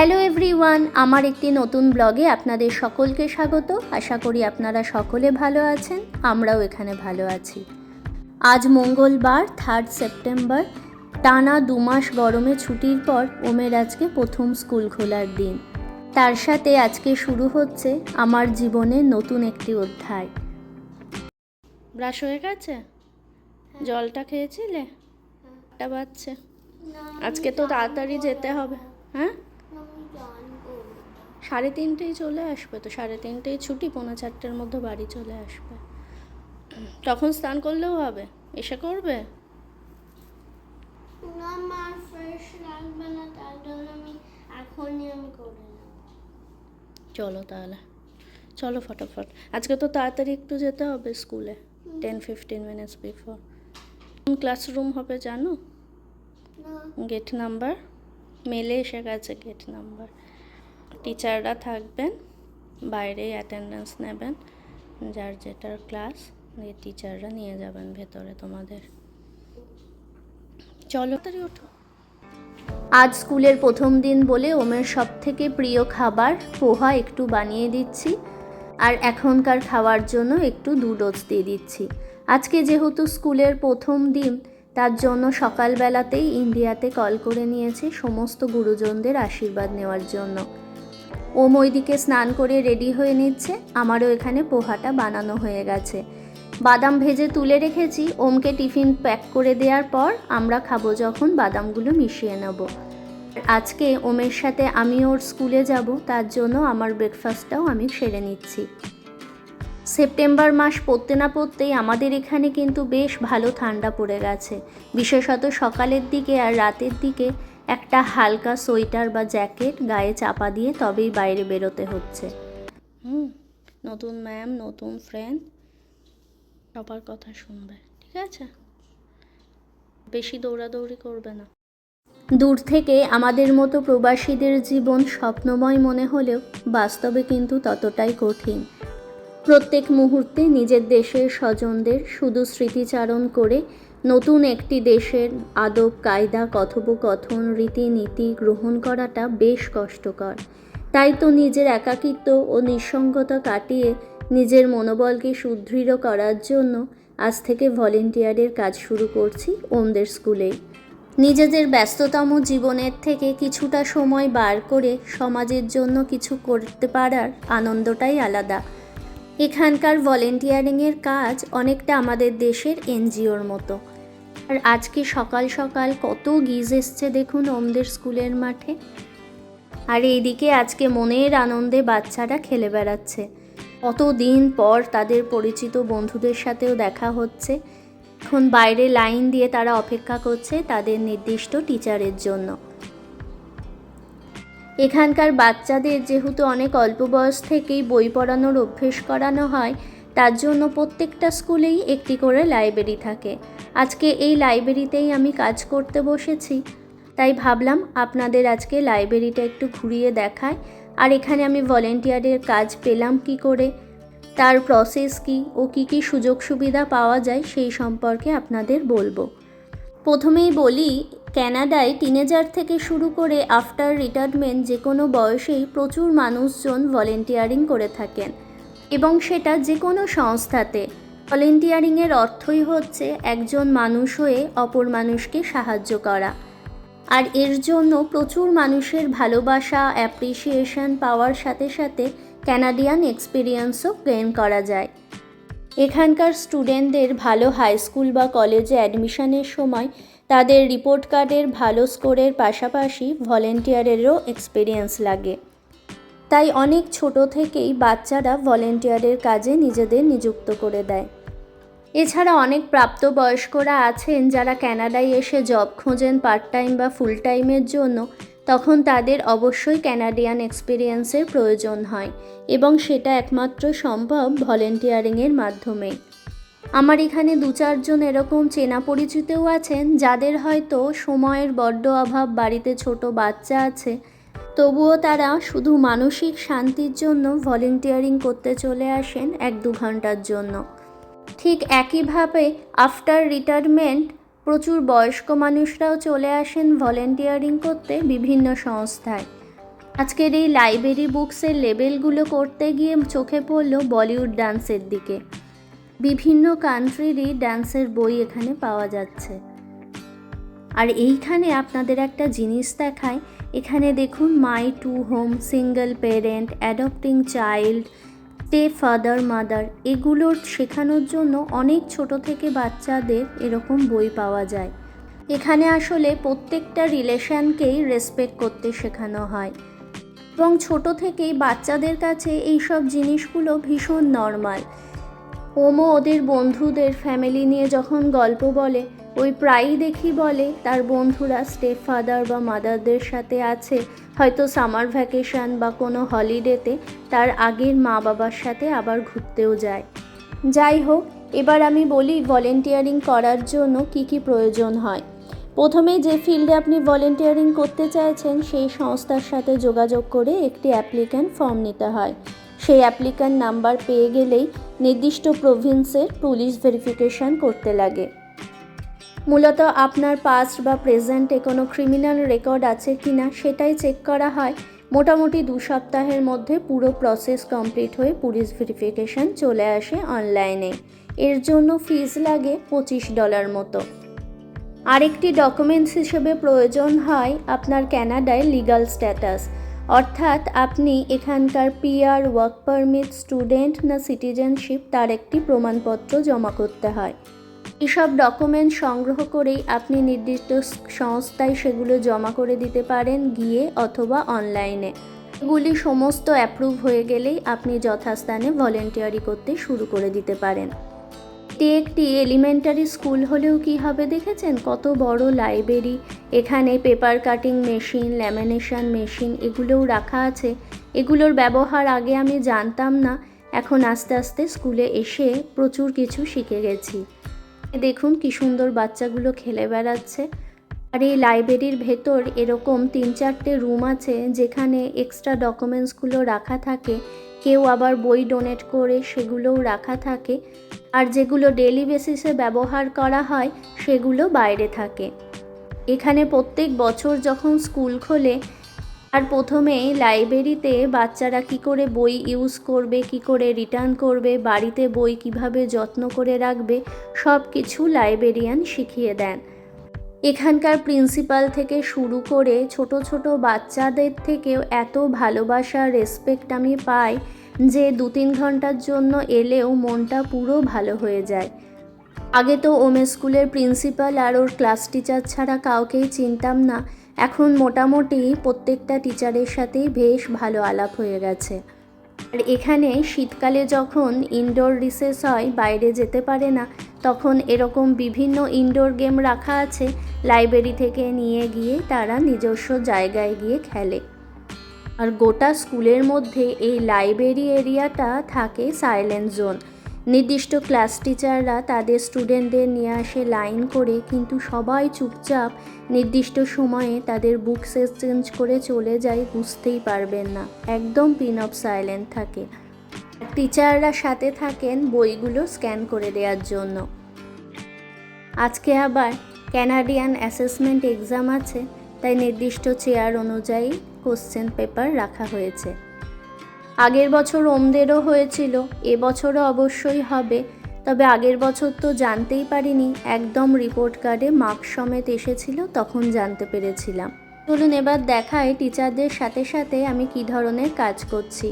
Hello everyone আমার একটি নতুন ব্লগে আপনাদের সকলকে স্বাগত। আশা করি আপনারা সকলে ভালো আছেন আমরাও এখানে ভালো আছি। আজ মঙ্গলবার থার্ড সেপ্টেম্বর টানা দু মাস গরমে ছুটির পর ওমের আজকে প্রথম স্কুল খোলার দিন। তার সাথে আজকে শুরু হচ্ছে আমার জীবনে নতুন একটি অধ্যায়। ব্রাশ হয়ে গেছে? জলটা খেয়েছিলে? বাচ্চা আজকে তো তাড়াতাড়ি যেতে হবে। হ্যাঁ? সাড়ে তিনটেই চলে আসবে তো সাড়ে তিনটেই ছুটি পৌনে চারটের মধ্যে বাড়ি চলে আসবে। তখন স্নান করলেও হবে? এসে করবে? না আমার ফ্রেশ লাগবে না তার জন্য আমি এখনই আমি করে চলো তাহলে। চলো ফটাফট। আজকে তো তাড়াতাড়ি একটু যেতে হবে স্কুলে টেন ফিফটিন মিনিটস বিফোর কোন ক্লাসরুম হবে জানো? গেট নাম্বার মেলে এসে গেছে গেট নাম্বার টিচাররা থাকবেন, বাইরে অ্যাটেন্ডেন্স নেবেন, যার যেটার ক্লাস এই টিচাররা নিয়ে যাবেন ভেতরে তোমাদের। চলো, তাড়াতাড়ি ওঠো। আজ স্কুলের প্রথম দিন বলে ওমের সব থেকে প্রিয় খাবার পোহা একটু বানিয়ে দিচ্ছি, আর এখনকার খাওয়ার জন্য একটু দুধ দিয়ে দিচ্ছি। আজকে যেহেতু স্কুলের প্রথম দিন, তার জন্য সকালবেলাতেই ইন্ডিয়াতে কল করে নিয়েছে সমস্ত গুরুজনদের আশীর্বাদ নেওয়ার জন্য। ওম ওইদিকে স্নান করে রেডি হয়ে নিচ্ছে। আমারও এখানে পোহাটা বানানো হয়ে গেছে। বাদাম ভেজে তুলে রেখেছি। ওমকে টিফিন প্যাক করে দেওয়ার পর আমরা খাব যখন বাদামগুলো মিশিয়ে নেব। আজকে ওমের সাথে আমি ওর স্কুলে যাব, তার জন্য আমার ব্রেকফাস্টটাও আমি সেরে নিচ্ছি। সেপ্টেম্বর মাস পড়তে না পড়তেই আমাদের এখানে কিন্তু বেশ ভালো ঠান্ডা পড়ে গেছে। বিশেষত সকালের দিকে আর রাতের দিকে একটা হালকা সোয়েটার বা জ্যাকেট গায়ে চাপা দিয়ে তবেই বাইরে বেরোতে হচ্ছে। হুম নতুন ম্যাম নতুন ফ্রেন্ড সবার কথা শুনবে ঠিক আছে? বেশি দৌড়াদৌড়ি করবে না। দূর থেকে আমাদের মতো প্রবাসীদের জীবন স্বপ্নময় মনে হলেও বাস্তবে কিন্তু ততটাই কঠিন। প্রত্যেক মুহূর্তে নিজের দেশের স্বজনদের শুধু স্মৃতিচারণ করে নতুন একটি দেশের আদব, কায়দা, কথোপকথন, রীতিনীতি গ্রহণ করাটা বেশ কষ্টকর। তাই তো নিজের একাকিত্ব ও নিঃসঙ্গতা কাটিয়ে নিজের মনোবলকে সুদৃঢ় করার জন্য আজ থেকে ভলেন্টিয়ারের কাজ শুরু করছি ওমদের স্কুলে। নিজেদের ব্যস্ততম জীবনের থেকে কিছুটা সময় বার করে সমাজের জন্য কিছু করতে পারার আনন্দটাই আলাদা। এখানকার ভলেন্টিয়ারিংয়ের কাজ অনেকটা আমাদের দেশের এনজিওর মতো। আর আজকে সকাল সকাল কত গিজ এসছে দেখুন ওমদের স্কুলের মাঠে। আর এইদিকে আজকে মনের আনন্দে বাচ্চারা খেলে বেড়াচ্ছে। কত দিন পর তাদের পরিচিত বন্ধুদের সাথেও দেখা হচ্ছে। এখন বাইরে লাইন দিয়ে তারা অপেক্ষা করছে তাদের নির্দিষ্ট টিচারের জন্য। এখানকার বাচ্চাদের যেহেতু অনেক অল্প বয়স থেকেই বই পড়ানোর অভ্যেস করানো হয়, তার জন্য প্রত্যেকটা স্কুলেই একটি করে লাইব্রেরি থাকে। আজকে এই লাইব্রেরিতেই আমি কাজ করতে বসেছি। তাই ভাবলাম আপনাদের আজকে লাইব্রেরিটা একটু ঘুরিয়ে দেখায় আর এখানে আমি ভলেন্টিয়ারের কাজ পেলাম কি করে, তার প্রসেস কি, ও কি কি সুযোগ সুবিধা পাওয়া যায় সেই সম্পর্কে আপনাদের বলব। প্রথমেই বলি, ক্যানাডায় টিনেজার থেকে শুরু করে আফটার রিটায়ারমেন্ট যে কোনো বয়সেই প্রচুর মানুষজন ভলেন্টিয়ারিং করে থাকেন। এবং সেটা যে কোনো সংস্থাতে। ভলেন্টিয়ারিংয়ের অর্থই হচ্ছে একজন মানুষ হয়ে অপর মানুষকে সাহায্য করা। আর এর জন্য প্রচুর মানুষের ভালোবাসা অ্যাপ্রিসিয়েশন পাওয়ার সাথে সাথে ক্যানাডিয়ান এক্সপিরিয়েন্সও গেইন করা যায়। এখানকার স্টুডেন্টদের ভালো হাই স্কুল বা কলেজে অ্যাডমিশনের সময় তাদের রিপোর্ট কার্ডের ভালো স্কোরের পাশাপাশি ভলেন্টিয়ারেরও এক্সপিরিয়েন্স লাগে। তাই অনেক ছোট থেকেই বাচ্চারা ভলেন্টিয়ারের কাজে নিজেদের নিযুক্ত করে দেয়। এছাড়া অনেক প্রাপ্তবয়স্করা আছেন যারা ক্যানাডায় এসে জব খোঁজেন পার্ট টাইম বা ফুল টাইমের জন্য। তখন তাদের অবশ্যই ক্যানাডিয়ান এক্সপিরিয়েন্সের প্রয়োজন হয় এবং সেটা একমাত্র সম্ভব ভলেন্টিয়ারিংয়ের মাধ্যমে। আমার এখানে দু চারজন এরকম চেনা পরিচিতও আছেন, যাদের হয়তো সময়ের বড্ড অভাব, বাড়িতে ছোট বাচ্চা আছে। তবুও তারা শুধু মানসিক শান্তির জন্য ভলেন্টিয়ারিং করতে চলে আসেন এক দু ঘণ্টার জন্য। ঠিক একইভাবে আফটার রিটায়ারমেন্ট প্রচুর বয়স্ক মানুষরাও চলে আসেন ভলেন্টিয়ারিং করতে বিভিন্ন সংস্থায়। আজকের এই লাইব্রেরি বুকসের লেবেলগুলো করতে গিয়ে চোখে পড়ল বলিউড ডান্সের দিকে। বিভিন্ন কান্ট্রিরই ডান্সের বই এখানে পাওয়া যাচ্ছে। আর এইখানে আপনাদের একটা জিনিস দেখায় এখানে দেখুন my two home single parent adopting child stay father mother এগুলোর শেখানোর জন্য অনেক ছোট থেকে বাচ্চাদের এরকম বই পাওয়া যায়। এখানে আসলে প্রত্যেকটা রিলেশনকেই রেসপেক্ট করতে শেখানো হয়। এবং ছোট থেকেই বাচ্চাদের কাছে এই সব জিনিসগুলো ভীষণ নর্মাল ওমো ওদের বন্ধুদের ফ্যামিলি নিয়ে যখন গল্প বলে ওই প্রায়ই দেখি বলে, তার বন্ধুরা স্টেপ ফাদার বা মাদারদের সাথে আছে। হয়তো সামার ভ্যাকেশন বা কোনো হলিডেতে তার আগের মা বাবার সাথে আবার ঘুরতেও যায়। যাই হোক, এবার আমি বলি ভলেন্টিয়ারিং করার জন্য কি কি প্রয়োজন হয়। প্রথমে যে ফিল্ডে আপনি ভলেন্টিয়ারিং করতে চাইছেন, সেই সংস্থার সাথে যোগাযোগ করে একটি অ্যাপ্লিক্যান্ট ফর্ম নিতে হয়। সেই অ্যাপ্লিক্যান্ট নাম্বার পেয়ে গেলেই নির্দিষ্ট প্রভিন্সের পুলিশ ভেরিফিকেশন করতে লাগে। মূলত আপনার পাস্ট বা প্রেজেন্টে কোনো ক্রিমিনাল রেকর্ড আছে কি না সেটাই চেক করা হয়। মোটামুটি দু সপ্তাহের মধ্যে পুরো প্রসেস কমপ্লিট হয়ে পুলিশ ভেরিফিকেশন চলে আসে অনলাইনে এর জন্য ফিজ লাগে পঁচিশ ডলার মতো। আরেকটি ডকুমেন্টস হিসেবে প্রয়োজন হয় আপনার ক্যানাডায় লিগ্যাল স্ট্যাটাস অর্থাৎ আপনি এখানকার পিআর ওয়ার্ক পারমিট স্টুডেন্ট না সিটিজেনশিপ তার একটি প্রমাণপত্র জমা করতে হয়। এসব ডকুমেন্ট সংগ্রহ করেই আপনি নির্দিষ্ট সংস্থায় সেগুলো জমা করে দিতে পারেন গিয়ে অথবা অনলাইনে। এগুলি সমস্ত অ্যাপ্রুভ হয়ে গেলেই আপনি যথাস্থানে ভলেন্টিয়ারি করতে শুরু করে দিতে পারেন। এটি একটি এলিমেন্টারি স্কুল হলেও কি হবে দেখেছেন? কত বড় লাইব্রেরি এখানে paper cutting machine lamination machine এগুলোও রাখা আছে। এগুলোর ব্যবহার আগে আমি জানতাম না, এখন আস্তে আস্তে স্কুলে এসে প্রচুর কিছু শিখে গেছি। দেখুন কি সুন্দর বাচ্চাগুলো খেলে বেড়াচ্ছে। আর এই লাইব্রেরির ভেতর এরকম তিন চারটে রুম আছে যেখানে এক্সট্রা ডকুমেন্টসগুলো রাখা থাকে। কেউ আবার বই ডোনেট করে সেগুলোও রাখা থাকে। আর যেগুলো ডেলি বেসিসে ব্যবহার করা হয় সেগুলো বাইরে থাকে। এখানে প্রত্যেক বছর যখন স্কুল খোলে আর প্রথমে লাইব্রেরিতে বাচ্চারা কি করে বই ইউজ করবে, কি করে রিটার্ন করবে, বাড়িতে বই কীভাবে যত্ন করে রাখবে, সব কিছু লাইব্রেরিয়ান শিখিয়ে দেন। এখানকার প্রিন্সিপাল থেকে শুরু করে ছোট ছোট বাচ্চাদের থেকেও এত ভালোবাসা রেসপেক্ট আমি পাই যে দু তিন ঘণ্টার জন্য এলেও মনটা পুরো ভালো হয়ে যায়। আগে তো ওমে স্কুলের প্রিন্সিপাল আর ওর ক্লাস টিচার ছাড়া কাউকেই চিনতাম না। এখন মোটামুটি প্রত্যেকটা টিচারের সাথেই বেশ ভালো আলাপ হয়ে গেছে। আর এখানে শীতকালে যখন ইনডোর রিসেস হয়, বাইরে যেতে পারে না, তখন এরকম বিভিন্ন ইনডোর গেম রাখা আছে লাইব্রেরি থেকে নিয়ে গিয়ে তারা নিজস্ব জায়গায় গিয়ে খেলে। আর গোটা স্কুলের মধ্যে এই লাইব্রেরি এরিয়াটা থাকে সাইলেন্ট জোন নির্দিষ্ট ক্লাস টিচাররা তাদের স্টুডেন্টদের নিয়ে আসে লাইন করে, কিন্তু সবাই চুপচাপ নির্দিষ্ট সময়ে তাদের বুকস এক্সচেঞ্জ করে চলে যায়, বুঝতেই পারবেন না। একদম পিন অফ সাইলেন্ট থাকে। টিচাররা সাথে থাকেন বইগুলো স্ক্যান করে দেওয়ার জন্য। আজকে আবার ক্যানাডিয়ান অ্যাসেসমেন্ট এক্সাম আছে, তাই নির্দিষ্ট চেয়ার অনুযায়ী কোশ্চেন পেপার রাখা হয়েছে। আগের বছর ওমদেরও হয়েছিল এবছরও অবশ্যই হবে। তবে আগের বছর তো জানতেই পারিনি, একদম রিপোর্ট কার্ডে মার্কস সমেত এসেছিল, তখন জানতে পেরেছিলাম। চলুন এবার দেখায় টিচারদের সাথে সাথে আমি কি ধরনের কাজ করছি।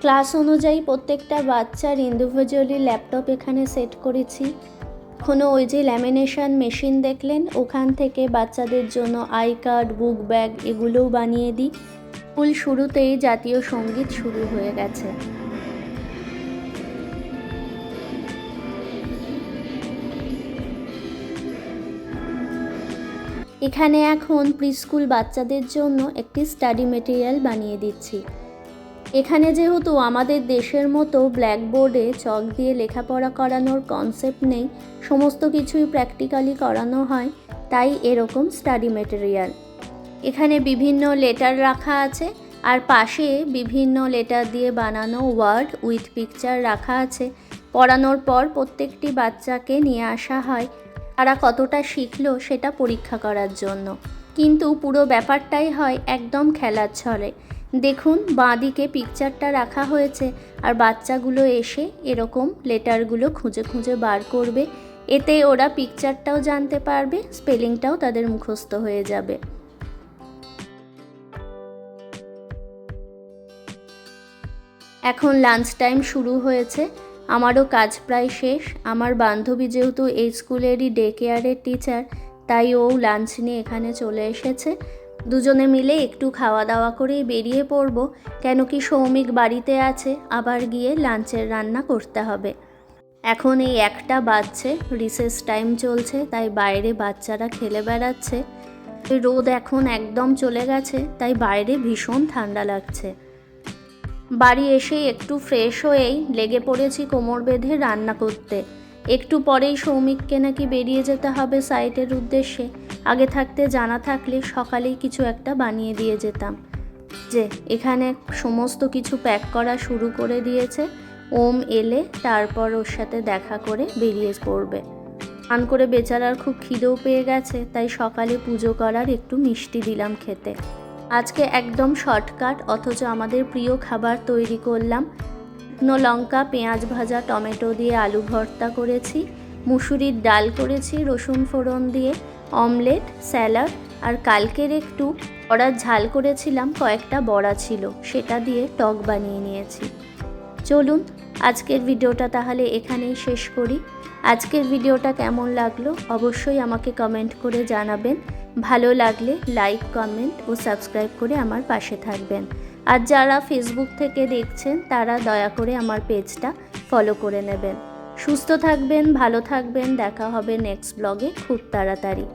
ক্লাস অনুযায়ী প্রত্যেকটা বাচ্চার ইন্ডিভিজুয়ালি ল্যাপটপ এখানে সেট করেছি। এখনও ওই যে ল্যামিনেশন মেশিন দেখলেন, ওখান থেকে বাচ্চাদের জন্য আই কার্ড বুক ব্যাগ এগুলোও বানিয়ে দিই। স্কুল শুরুতেই জাতীয় সংগীত শুরু হয়ে গেছে। এখানে এখন প্রিস্কুল বাচ্চাদের জন্য একটি স্টাডি মেটেরিয়াল বানিয়ে দিচ্ছি। এখানে যেহেতু আমাদের দেশের মতো ব্ল্যাকবোর্ডে চক দিয়ে লেখাপড়া করানোর কনসেপ্ট নেই, সমস্ত কিছুই প্র্যাকটিক্যালি করানো হয়, তাই এরকম স্টাডি মেটেরিয়াল। এখানে বিভিন্ন লেটার রাখা আছে, আর পাশে বিভিন্ন লেটার দিয়ে বানানো ওয়ার্ড উইথ পিকচার রাখা আছে। পড়ানোর পর প্রত্যেকটি বাচ্চাকে নিয়ে আসা হয়, তারা কতটা শিখলো সেটা পরীক্ষা করার জন্য। কিন্তু পুরো ব্যাপারটাই হয় একদম খেলার ছলে। দেখুন, বাঁদিকে পিকচারটা রাখা হয়েছে, আর বাচ্চাগুলো এসে এরকম লেটারগুলো খুঁজে খুঁজে বার করবে। এতে ওরা পিকচারটাও জানতে পারবে, স্পেলিংটাও তাদের মুখস্থ হয়ে যাবে। এখন লাঞ্চ টাইম শুরু হয়েছে, আমারও কাজ প্রায় শেষ। আমার বান্ধবী যেহেতু এই স্কুলেরই ডে কেয়ারের টিচার তাই ও লাঞ্চ নিয়ে এখানে চলে এসেছে। দুজনে মিলে একটু খাওয়া দাওয়া করেই বেরিয়ে পড়ব, কেন কি সৌমিক বাড়িতে আছে, আবার গিয়ে লাঞ্চের রান্না করতে হবে। এখন এই একটা বাজছে রিসেস টাইম চলছে, তাই বাইরে বাচ্চারা খেলে বেড়াচ্ছে। রোদ এখন একদম চলে গেছে, তাই বাইরে ভীষণ ঠান্ডা লাগছে। বাড়ি এসেই একটু ফ্রেশ হয়েই লেগে পড়েছি কোমর বেঁধে রান্না করতে। একটু পরেই সৌমিককে নাকি বেরিয়ে যেতে হবে সাইটের উদ্দেশ্যে। আগে থাকতে জানা থাকলে সকালেই কিছু একটা বানিয়ে দিয়ে যেতাম। যে, এখানে সমস্ত কিছু প্যাক করা শুরু করে দিয়েছে। ওম এলে তারপর ওর সাথে দেখা করে বেরিয়ে পড়বে। আন করে বেচারার খুব খিদেও পেয়ে গেছে, তাই সকালে পুজো করার একটু মিষ্টি দিলাম খেতে। আজকে একদম শর্টকাট, অথচ আমাদের প্রিয় খাবার তৈরি করলাম। শুকনো লঙ্কা পেঁয়াজ ভাজা, টমেটো দিয়ে আলু ভর্তা করেছি, মুসুরির ডাল করেছি, রসুন ফোড়ন দিয়ে, অমলেট, স্যালাড, আর কালকের একটু বড়ার ঝাল করেছিলাম, কয়েকটা বড়া ছিল, সেটা দিয়ে টক বানিয়ে নিয়েছি। চলুন আজকের ভিডিওটা তাহলে এখানেই শেষ করি। আজকের ভিডিওটা কেমন লাগল অবশ্যই আমাকে কমেন্ট করে জানাবেন। ভালো লাগলে লাইক কমেন্ট ও সাবস্ক্রাইব করে আমার পাশে থাকবেন। আর যারা ফেসবুক থেকে দেখছেন, তারা দয়া করে আমার পেজটা ফলো করে নেবেন। সুস্থ থাকবেন, ভালো থাকবেন, দেখা হবে নেক্সট ব্লগে খুব তাড়াতাড়ি।